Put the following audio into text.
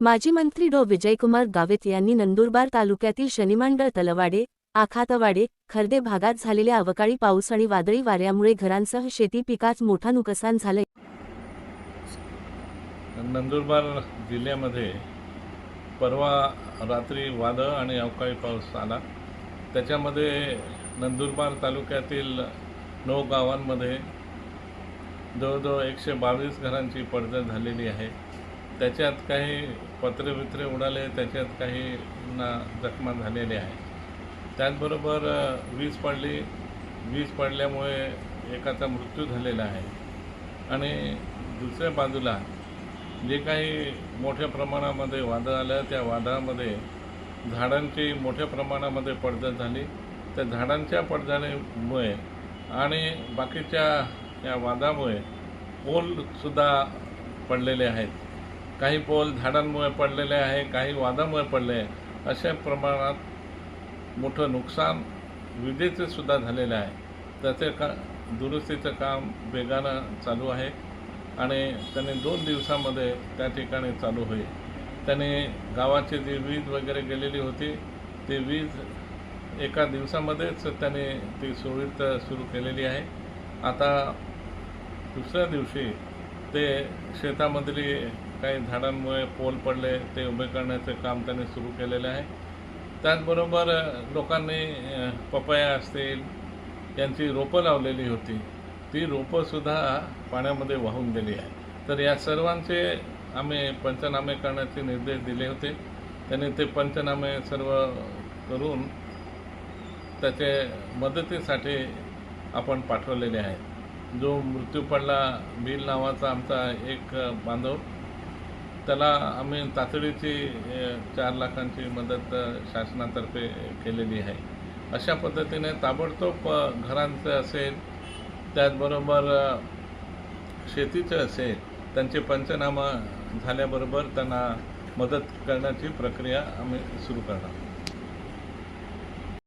माजी मंत्री डॉ. विजयकुमार गावित यांनी नंदुरबार तालुक्यातील शनिमांडळ तलवाडे आखातवाडे खर्दे भागात झालेल्या अवकाळी पाऊस आणि वादळी वाऱ्यामुळे घरांसह शेती पिकात मोठा नुकसान झालंय. नंदुरबार जिल्ह्यामध्ये परवा रात्री वादळ आणि अवकाळी पाऊस आला. त्याच्यामध्ये नंदुरबार तालुक्यातील नऊ गावांमध्ये जवळजवळ एकशे बावीस घरांची पडझड झालेली आहे. त्याच्यात काही पत्रे बित्रे उडाले त्याच्यात काही ना जखमा झालेल्या आहे त्याचबरोबर वीज पडली. वीज पडल्यामुळे एकाचा मृत्यू झालेला आहे. आणि दुसऱ्या बाजूला जे काही मोठ्या प्रमाणामध्ये वादळ आलं त्या वादळामध्ये झाडांची मोठ्या प्रमाणामध्ये पडझड झाली. त्या झाडांच्या पडझडीमुळे आणि बाकीच्या या वादामुळे पोलसुद्धा पडलेले आहेत. काही पोल झाडांमुळे पडलेले आहे काही वादामुळे पडले आहे. अशा प्रमाणात मोठं नुकसान विजेचंसुद्धा झालेलं आहे. त्याचे का दुरुस्तीचं काम वेगानं चालू आहे आणि त्याने दोन दिवसामध्ये त्या ठिकाणी चालू होईल. त्याने गावाची जी वीज वगैरे गेलेली होती ती वीज एका दिवसामध्येच त्याने ती सुरळीत सुरू केलेली आहे. आता दुसऱ्या दिवशी ते शेतामधली काही झाडांमुळे पोल पडले ते उभे करण्याचे काम त्यांनी सुरू केलेले आहे. त्याचबरोबर लोकांनी पपया असतील यांची रोपं लावलेली होती. ती रोपंसुद्धा पाण्यामध्ये वाहून गेली आहे तर या सर्वांचे आम्ही पंचनामे करण्याचे निर्देश दिले होते. त्यांनी ते पंचनामे सर्व करून त्याचे मदतीसाठी आपण पाठवलेले आहेत. जो मृत्यू पडला बिल नावाचा आमचा एक बांधव त्याला आम्ही तातडीची चार लाखांची मदत शासनातर्फे केलेली आहे. अशा पद्धतीने ताबडतोब घरांचं असेल त्याचबरोबर शेतीचं असेल त्यांचे पंचनामा झाल्याबरोबर त्यांना मदत करण्याची प्रक्रिया आम्ही सुरू करणार.